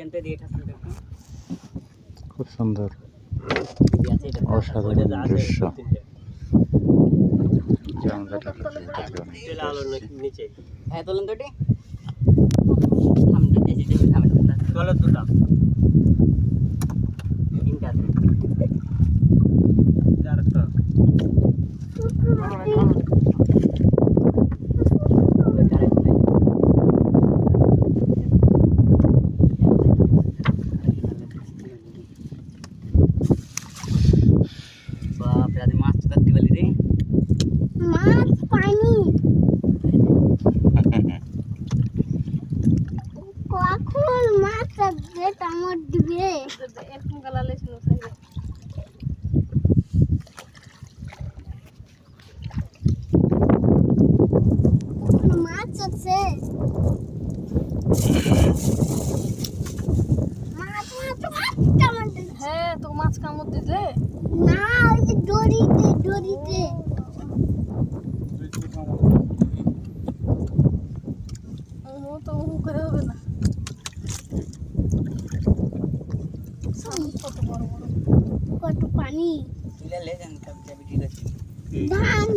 পেনটা দিয়ে খুব সুন্দর। এটা অসাধারণ দৃশ্য। হ্যাঁ তোলেন তো দুটা। তিনটা হ্যাঁ তো মাছ কামড় দিলে? না ওই যে দড়িতে দড়িতে ও তো উ করে হবে না। কত বড় বড়। কত পানি তুলে লে যান সব চাবি ঠিক আছে। ধান।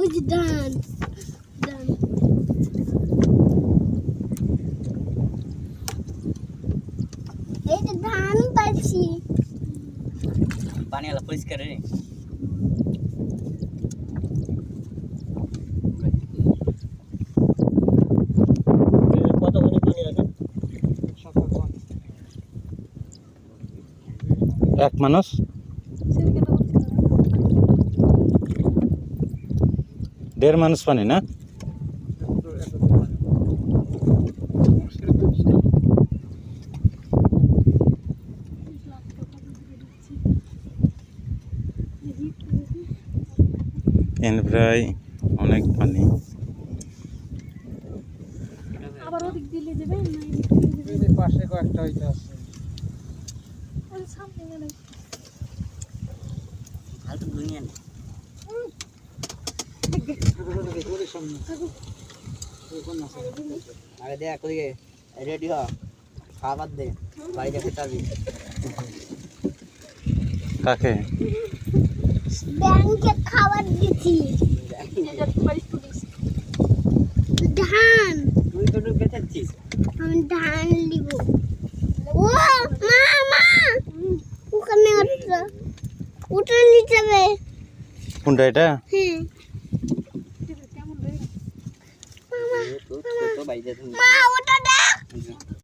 ওই যে ধান ধান। এই যে ধান পাচ্ছি পানি আলা পরিষ্কার রে কত পানি আছে? এক মানুষ? দেড় মানুষ পানি না? এন প্রায় অনেক পানি। আবার ওদিক দিলে যাবে না এদিক দিলে যাবে? পাশে কয়েকটা হইতে আছে। ওই সামনে গেলে। ফালতু দুনিয়া নেই ওদের সামনে এখন আছে আগে দেখ ওদিকে রেডি হ। খাবার দে যাতে চাবি কাকে? ব্যাংকে খাবার দিছি ধান তুই তো বেঁচেছিস আমি ধান নিব ও মা মা ওখানে একটা উঠে নিতে হবে কোনটা এটা হ্যাঁ মা ওটা দেখ